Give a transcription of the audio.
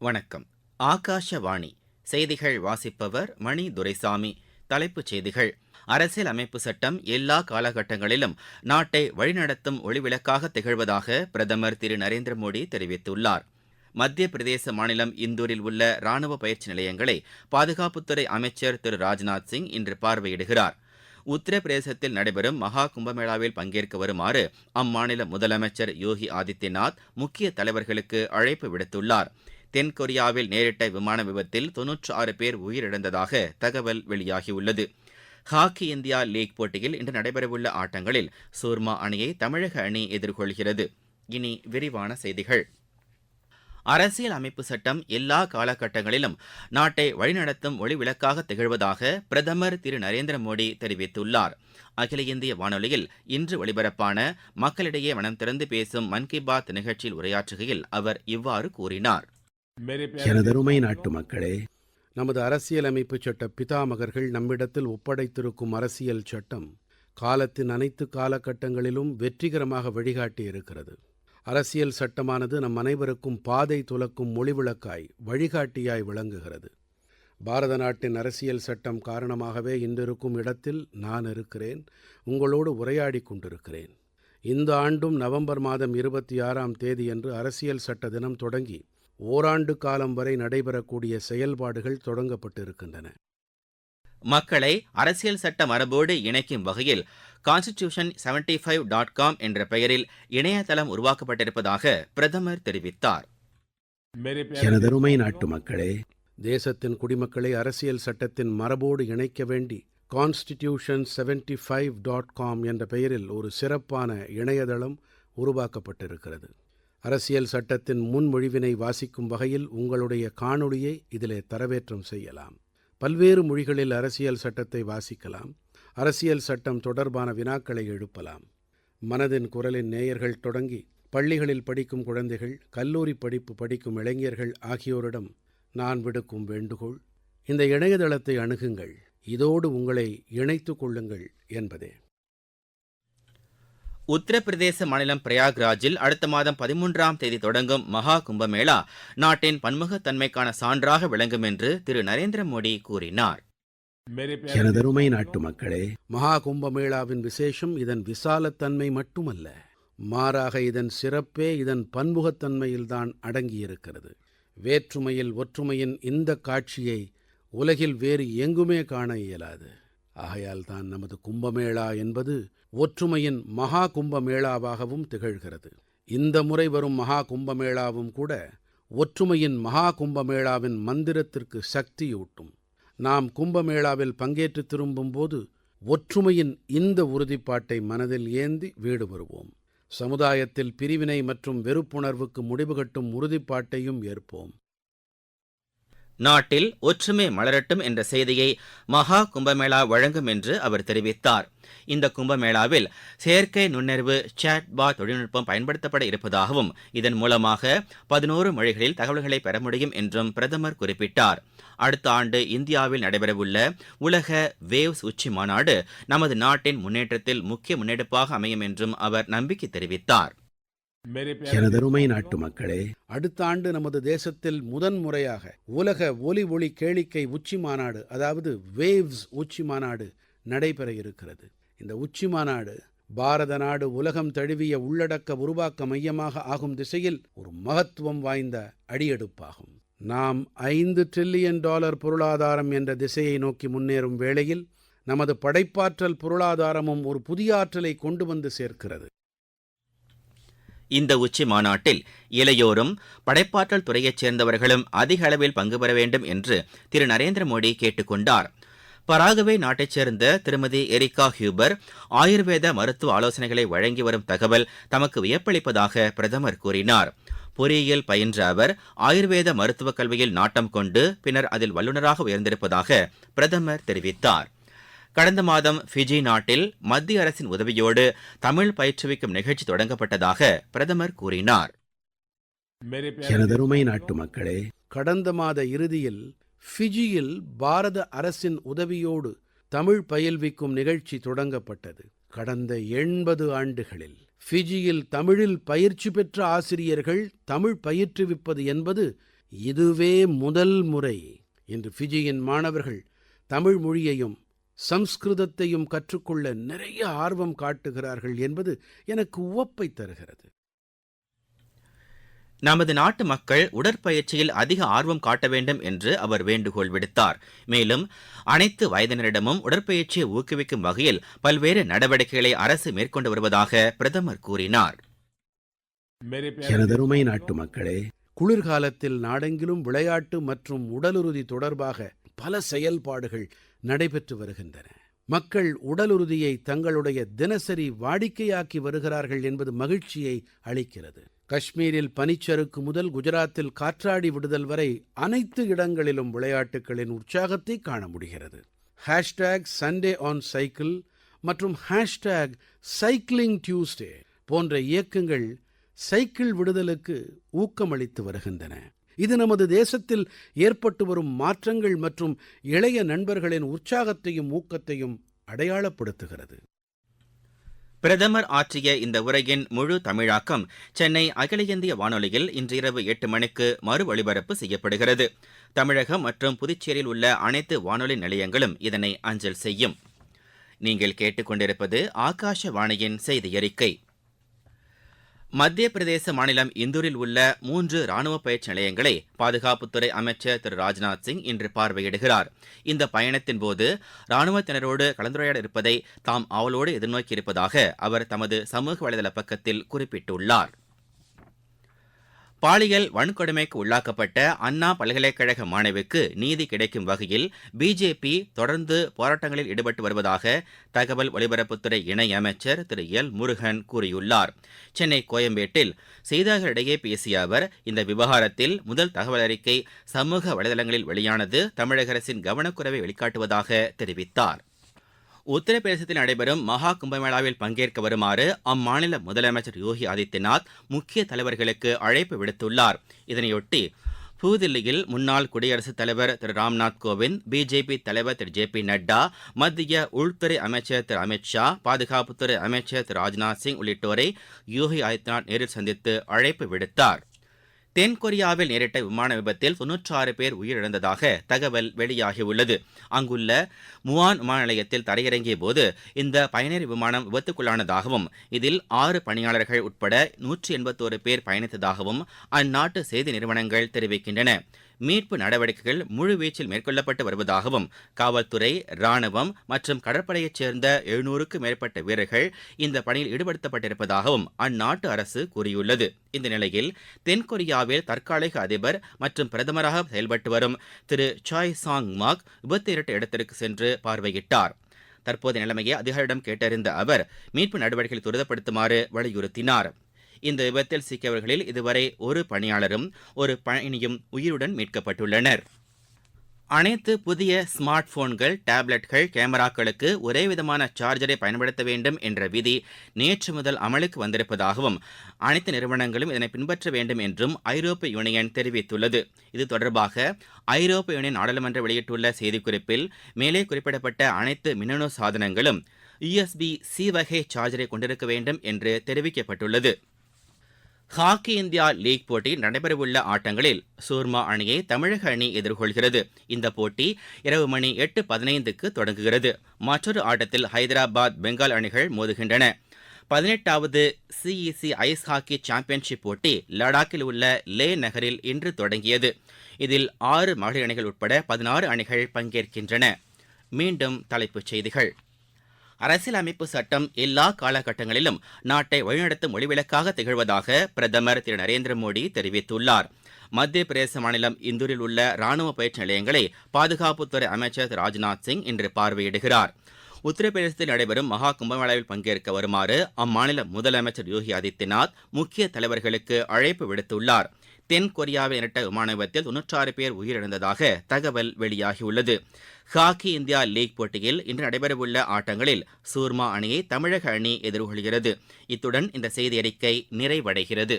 வணக்கம். ஆகாஷவாணி. செய்திகள் வாசிப்பவர் மணி துரைசாமி. தலைப்புச் செய்திகள். அரசியல் அமைப்பு சட்டம் எல்லா காலகட்டங்களிலும் நாட்டை வழிநடத்தும் ஒளிவிளக்காக திகழ்வதாக பிரதமர் திரு நரேந்திர மோடி தெரிவித்துள்ளார். மத்திய பிரதேச மாநிலம் இந்தூரில் உள்ள ராணுவ பயிற்சி நிலையங்களை பாதுகாப்புத்துறை அமைச்சர் திரு ராஜ்நாத் சிங் இன்று பார்வையிடுகிறார். உத்தரப்பிரதேசத்தில் நடைபெறும் மகா கும்பமேளாவில் பங்கேற்க வருமாறு அம்மாநில முதலமைச்சர் யோகி ஆதித்யநாத் முக்கிய தலைவர்களுக்கு அழைப்பு விடுத்துள்ளார். தென்கொரியாவில் நேரிட்ட விமான விபத்தில் தொன்னூற்று ஆறு பேர் உயிரிழந்ததாக தகவல் வெளியாகியுள்ளது. ஹாக்கி இந்தியா லீக் போட்டியில் இன்று நடைபெறவுள்ள ஆட்டங்களில் சூர்மா அணியை தமிழக அணி எதிர்கொள்கிறது. இனி விரிவான செய்திகள். அரசியல் அமைப்பு சட்டம் எல்லா காலகட்டங்களிலும் நாட்டை வழிநடத்தும் ஒளிவிளக்காக திகழ்வதாக பிரதமர் திரு நரேந்திர மோடி தெரிவித்துள்ளார். அகில இந்திய வானொலியில் இன்று ஒலிபரப்பான மக்களிடையே மனம் திறந்து பேசும் மன் கி பாத் நிகழ்ச்சியில் உரையாற்றுகையில் அவர் இவ்வாறு கூறினார். எனதருமை நாட்டு மக்களே நமது அரசியலமைப்பு சட்ட பிதாமகர்கள் நம்மிடத்தில் ஒப்படைத்திருக்கும் அரசியல் சட்டம் காலத்தின் அனைத்து காலகட்டங்களிலும் வெற்றிகரமாக வழிகாட்டி இருக்கிறது அரசியல் சட்டமானது நம் அனைவருக்கும் பாதை துலக்கும் மொழிவிளக்காய் வழிகாட்டியாய் விளங்குகிறது. பாரத நாட்டின் அரசியல் சட்டம் காரணமாகவே இன்றிருக்கும் இடத்தில் நான் இருக்கிறேன் உங்களோடு உரையாடி கொண்டிருக்கிறேன். இந்த ஆண்டும் நவம்பர் மாதம் இருபத்தி ஆறாம் தேதியன்று அரசியல் சட்ட தினம் தொடங்கி ஓராண்டு காலம் வரை நடைபெறக்கூடிய செயல்பாடுகள் தொடங்கப்பட்டிருக்கின்றன. மக்களை அரசியல் சட்ட மரபோடு இணைக்கும் வகையில் constitution seventy five dot com என்ற பெயரில் இணையதளம் உருவாக்கப்பட்டிருப்பதாக பிரதமர் தெரிவித்தார். எனதருமை நாட்டு மக்களே தேசத்தின் குடிமக்களை அரசியல் சட்டத்தின் மரபோடு இணைக்க வேண்டி constitution seventy five dot com என்ற பெயரில் ஒரு சிறப்பான இணையதளம் உருவாக்கப்பட்டிருக்கிறது. அரசியல் சட்டத்தின் முன்மொழிவினை வாசிக்கும் வகையில் உங்களுடைய காணொளியை இதிலே தரவேற்றம் செய்யலாம். பல்வேறு மொழிகளில் அரசியல் சட்டத்தை வாசிக்கலாம். அரசியல் சட்டம் தொடர்பான வினாக்களை எழுப்பலாம். மனதின் குரலின் நேயர்கள் தொடங்கி பள்ளிகளில் படிக்கும் குழந்தைகள் கல்லூரி படிப்பு படிக்கும் இளைஞர்கள் ஆகியோரிடம் நான் விடுக்கும் வேண்டுகோள் இந்த இணையதளத்தை அணுகுங்கள். இதோடு உங்களை இணைத்துக் கொள்ளுங்கள் என்பதே. உத்தரப்பிரதேச மாநிலம் பிரயாக்ராஜில் அடுத்த மாதம் பதிமூன்றாம் தேதி தொடங்கும் மகா கும்பமேளா நாட்டின் பன்முகத்தன்மைக்கான சான்றாக விளங்கும் என்று திரு நரேந்திர மோடி கூறினார். எனதருமை நாட்டு மக்களே மகா கும்பமேளாவின் விசேஷம் இதன் விசாலத்தன்மை மட்டுமல்ல மாறாக இதன் சிறப்பே இதன் பன்முகத்தன்மையில்தான் அடங்கியிருக்கிறது. வேற்றுமையில் ஒற்றுமையின் இந்த காட்சியை உலகில் வேறு எங்குமே காண இயலாது. ஆகையால் தான் நமது கும்பமேளா என்பது ஒற்றுமையின் மகா கும்பமேளாவாகவும் திகழ்கிறது. இந்த முறை வரும் மகா கும்பமேளாவும் கூட ஒற்றுமையின் மகா கும்பமேளாவின் மந்திரத்திற்கு சக்தியூட்டும். நாம் கும்பமேளாவில் பங்கேற்று திரும்பும்போது ஒற்றுமையின் இந்த உறுதிப்பாட்டை மனதில் ஏந்தி வீடு வருவோம். சமுதாயத்தில் பிரிவினை மற்றும் வெறுப்புணர்வுக்கு முடிவுகட்டும் உறுதிப்பாட்டையும் ஏற்போம். நாட்டில் ஒற்றுமை மலரட்டும் என்ற செய்தியை மகா கும்பமேளா வழங்கும் என்று அவர் தெரிவித்தார். இந்த கும்பமேளாவில் செயற்கை நுண்ணறிவு சாட்பாட் தொழில்நுட்பம் பயன்படுத்தப்பட இருப்பதாகவும் இதன் மூலமாக பதினோரு மொழிகளில் தகவல்களை பெற முடியும் என்றும் பிரதமர் குறிப்பிட்டார். அடுத்த ஆண்டு இந்தியாவில் நடைபெறவுள்ள உலக வேவ்ஸ் உச்சி மாநாடு நமது நாட்டின் முன்னேற்றத்தில் முக்கிய முன்னெடுப்பாக அமையும் என்றும் அவர் நம்பிக்கை தெரிவித்தார். எனதருமை நாட்டு மக்களே அடுத்த ஆண்டு நமது தேசத்தில் முதன் முறையாக உலக ஒலி ஒளி கேளிக்கை உச்சி மாநாடு அதாவது வேவ்ஸ் உச்சி மாநாடு நடைபெற இருக்கிறது. இந்த உச்சி மாநாடு பாரத நாடு உலகம் தழுவிய உள்ளடக்க உருவாக்க மையமாக ஆகும் திசையில் ஒரு மகத்துவம் வாய்ந்த அடியெடுப்பாகும். நாம் ஐந்து டிரில்லியன் டாலர் பொருளாதாரம் என்ற திசையை நோக்கி முன்னேறும் வேளையில் நமது படைப்பாற்றல் பொருளாதாரமும் ஒரு புதிய ஆற்றலை கொண்டு வந்து சேர்க்கிறது. இந்த உச்சி மாநாட்டில் இளையோரும் படைப்பாற்றல் துறையைச் சேர்ந்தவர்களும் அதிக அளவில் பங்கு பெற வேண்டும் என்று திரு. நரேந்திர மோடி கேட்டுக்கொண்டார் பராகுவே நாட்டைச் சேர்ந்த திருமதி எரிகா ஹியூபர் ஆயுர்வேத மருத்துவ ஆலோசனைகளை வழங்கி வரும் தகவல் தமக்கு வியப்பளிப்பதாக பிரதமர் கூறினார். பொறியியல் பயின்ற அவர் ஆயுர்வேத மருத்துவக் கல்வியில் நாட்டம் கொண்டு பின்னர் அதில் வல்லுநராக உயர்ந்திருப்பதாக பிரதமர் தெரிவித்தார். கடந்த மாதம் ஃபிஜி நாட்டில் மத்திய அரசின் உதவியோடு தமிழ் பயிற்றுவிக்கும் நிகழ்ச்சி தொடங்கப்பட்டதாக பிரதமர் கூறினார். எனதருமை நாட்டு மக்களே கடந்த மாத இறுதியில் ஃபிஜியில் பாரத அரசின் உதவியோடு தமிழ் பயில்விக்கும் நிகழ்ச்சி தொடங்கப்பட்டது. கடந்த எண்பது ஆண்டுகளில் ஃபிஜியில் தமிழில் பயிற்சி பெற்ற ஆசிரியர்கள் தமிழ் பயிற்றுவிப்பது என்பது இதுவே முதல் முறை. இன்று ஃபிஜியின் மாணவர்கள் தமிழ் மொழியையும் சம்ஸ்கிருதத்தையும் கற்றுக்கொள்ள நிறைய ஆர்வம் காட்டுகிறார்கள் என்பது எனக்கு உவப்பை தருகிறது. நமது நாட்டு மக்கள் உடற்பயிற்சியில் அதிக ஆர்வம் காட்ட வேண்டும் என்று அவர் வேண்டுகோள் விடுத்தார். மேலும் அனைத்து வயதினரிடமும் உடற்பயிற்சியை ஊக்குவிக்கும் வகையில் பல்வேறு நடவடிக்கைகளை அரசு மேற்கொண்டு வருவதாக பிரதமர் கூறினார். எனதருமை நாட்டு மக்களே குளிர்காலத்தில் நாடெங்கிலும் விளையாட்டு மற்றும் உடலுறுதி தொடர்பாக பல செயல்பாடுகள் நடைபெற்று வருகின்றன. மக்கள் உடலுறுதியை தங்களுடைய தினசரி வாடிக்கையாக்கி வருகிறார்கள் என்பது மகிழ்ச்சியை அளிக்கிறது. காஷ்மீரில் பனிச்சறுக்கு முதல் குஜராத்தில் காற்றாடி விடுதல் வரை அனைத்து இடங்களிலும் விளையாட்டுகளின் உற்சாகத்தை காண முடிகிறது. ஹேஷ்டேக் சண்டே ஆன் சைக்கிள் மற்றும் ஹேஷ்டேக் சைக்கிளிங் டியூஸ்டே போன்ற இயக்கங்கள் சைக்கிள் விடுதலுக்கு ஊக்கமளித்து வருகின்றன. இது நமது தேசத்தில் ஏற்பட்டு வரும் மாற்றங்கள் மற்றும் இளைய நண்பர்களின் உற்சாகத்தையும் ஊக்கத்தையும் அடையாளப்படுத்துகிறது. பிரதமர் ஆற்றிய இந்த உரையின் முழு தமிழாக்கம் சென்னை அகில இந்திய வானொலியில் இன்று இரவு எட்டு மணிக்கு மறு ஒளிபரப்பு செய்யப்படுகிறது. தமிழகம் மற்றும் புதுச்சேரியில் உள்ள அனைத்து வானொலி நிலையங்களும் இதனை அஞ்சல் செய்யும். நீங்கள் கேட்டுக்கொண்டிருப்பது ஆகாஷவாணியின் செய்தி அறிக்கை மத்திய பிரதேச மாநிலம் இந்தூரில் உள்ள மூன்று ராணுவ பயிற்சி நிலையங்களை பாதுகாப்புத்துறை அமைச்சர் திரு ராஜ்நாத் சிங் இன்று பார்வையிடுகிறார். இந்த பயணத்தின் போது ராணுவத்தினரோடு கலந்துரையாட இருப்பதை தாம் ஆவலோடு எதிர்நோக்கியிருப்பதாக அவர் தமது சமூக வலைதள பக்கத்தில் குறிப்பிட்டுள்ளார். பாலியல் வன்கொடுமைக்கு உள்ளாக்கப்பட்ட அண்ணா பல்கலைக்கழக மாணவிக்கு நீதி கிடைக்கும் வகையில் பிஜேபி தொடர்ந்து போராட்டங்களில் ஈடுபட்டு வருவதாக தகவல் ஒலிபரப்புத்துறை இணையமைச்சர் திரு எல் முருகன் கூறியுள்ளார். சென்னை கோயம்பேட்டில் செய்தியாளர்களிடையே பேசிய அவர் இந்த விவகாரத்தில் முதல் தகவல் அறிக்கை சமூக வலைதளங்களில் வெளியானது தமிழக அரசின் கவனக்குறைவை வெளிக்காட்டுவதாக தெரிவித்தார். உத்தரப்பிரதேசத்தில் நடைபெறும் மகா கும்பமேளாவில் பங்கேற்க வருமாறு அம்மாநில முதலமைச்சர் யோகி ஆதித்யநாத் முக்கிய தலைவர்களுக்கு அழைப்பு விடுத்துள்ளார். இதனையொட்டி புதுதில்லியில் முன்னாள் குடியரசுத் தலைவர் திரு ராம்நாத் கோவிந்த் பிஜேபி தலைவர் திரு ஜே பி நட்டா மத்திய உள்துறை அமைச்சர் திரு அமித்ஷா பாதுகாப்புத்துறை அமைச்சர் திரு ராஜ்நாத் சிங் உள்ளிட்டோரை யோகி ஆதித்யநாத் நேரில் சந்தித்து அழைப்பு விடுத்தார். தென்கொரியாவில் நேரிட்ட விமான விபத்தில் தொன்னூற்றாறு பேர் உயிரிழந்ததாக தகவல் வெளியாகியுள்ளது. அங்குள்ள முவான் விமான நிலையத்தில் தரையிறங்கிய போது இந்த பயணியர் விமானம் விபத்துக்குள்ளானதாகவும் இதில் ஆறு பணியாளர்கள் உட்பட நூற்றி எண்பத்தோரு பேர் பயணித்ததாகவும் அந்நாட்டு செய்தி நிறுவனங்கள் தெரிவிக்கின்றன. மீட்பு நடவடிக்கைகள் முழுவீச்சில் மேற்கொள்ளப்பட்டு வருவதாகவும் காவல்துறை ராணுவம் மற்றும் கடற்படையைச் சேர்ந்த எழுநூறுக்கும் மேற்பட்ட வீரர்கள் இந்த பணியில் ஈடுபடுத்தப்பட்டிருப்பதாகவும் அந்நாட்டு அரசு கூறியுள்ளது. இந்த நிலையில் தென்கொரியாவில் தற்காலிக அதிபர் மற்றும் பிரதமராக செயல்பட்டு வரும் திரு சாய் சாங் மாக் விபத்து இரட்ட இடத்திற்கு சென்று பார்வையிட்டார். தற்போதைய நிலைமையை அதிகாரிடம் கேட்டறிந்த அவர் மீட்பு நடவடிக்கைகளை துரிதப்படுத்துமாறு வலியுறுத்தினார். இந்த விபத்தில் சிக்கியவர்களில் இதுவரை ஒரு பணியாளரும் ஒரு பயணியும் உயிருடன் மீட்கப்பட்டுள்ளனர். அனைத்து புதிய ஸ்மார்ட் போன்கள் டேப்லெட்கள் கேமராக்களுக்கு ஒரே விதமான சார்ஜரை பயன்படுத்த வேண்டும் என்ற விதி நேற்று முதல் அமலுக்கு வந்திருப்பதாகவும் அனைத்து நிறுவனங்களும் இதனை பின்பற்ற வேண்டும் என்றும் ஐரோப்பிய யூனியன் தெரிவித்துள்ளது. இது தொடர்பாக ஐரோப்பிய யூனியன் நாடாளுமன்றம் வெளியிட்டுள்ள செய்திக்குறிப்பில் மேலே குறிப்பிடப்பட்ட அனைத்து மின்னணு சாதனங்களும் யுஎஸ்பி சி வகை சார்ஜரை கொண்டிருக்க வேண்டும் என்று தெரிவிக்கப்பட்டுள்ளது. ஹாக்கி இந்தியா லீக் போட்டியில் நடைபெறவுள்ள ஆட்டங்களில் சூர்மா அணியை தமிழக அணி எதிர்கொள்கிறது. இந்த போட்டி இரவு மணி எட்டு பதினைந்துக்கு தொடங்குகிறது. மற்றொரு ஆட்டத்தில் ஹைதராபாத் பெங்கால் அணிகள் மோதுகின்றன. பதினெட்டாவது சிஇசி ஐஸ் ஹாக்கி சாம்பியன்ஷிப் போட்டி லடாக்கில் உள்ள லே நகரில் இன்று தொடங்கியது. இதில் ஆறு மகளிர் அணிகள் உட்பட பதினாறு அணிகள் பங்கேற்கின்றன. மீண்டும் தலைப்புச் செய்திகள். அரசியலமைப்பு சட்டம் எல்லா காலகட்டங்களிலும் நாட்டை வழிநடத்தும் ஒளிவிளக்காக திகழ்வதாக பிரதமர் திரு நரேந்திர மோடி தெரிவித்துள்ளார். மத்திய பிரதேச மாநிலம் இந்தூரில் உள்ள ராணுவ பயிற்சி நிலையங்களை பாதுகாப்புத்துறை அமைச்சர் திரு ராஜ்நாத் சிங் இன்று பார்வையிடுகிறார். உத்தரப்பிரதேசத்தில் நடைபெறும் மகா கும்பமேளாவில் பங்கேற்க வருமாறு அம்மாநில முதலமைச்சர் யோகி ஆதித்யநாத் முக்கிய தலைவர்களுக்கு அழைப்பு விடுத்துள்ளார். தென் நேரிட்ட விமான விபத்தில் தொன்னூற்றாறு பேர் உயிரிழந்ததாக தகவல் வெளியாகியுள்ளது. ஹாக்கி இந்தியா லீக் போட்டியில் இன்று நடைபெறவுள்ள ஆட்டங்களில் சூர்மா அணியை தமிழக அணி எதிர்கொள்கிறது. இத்துடன் இந்த செய்தி அறிக்கை நிறைவடைகிறது.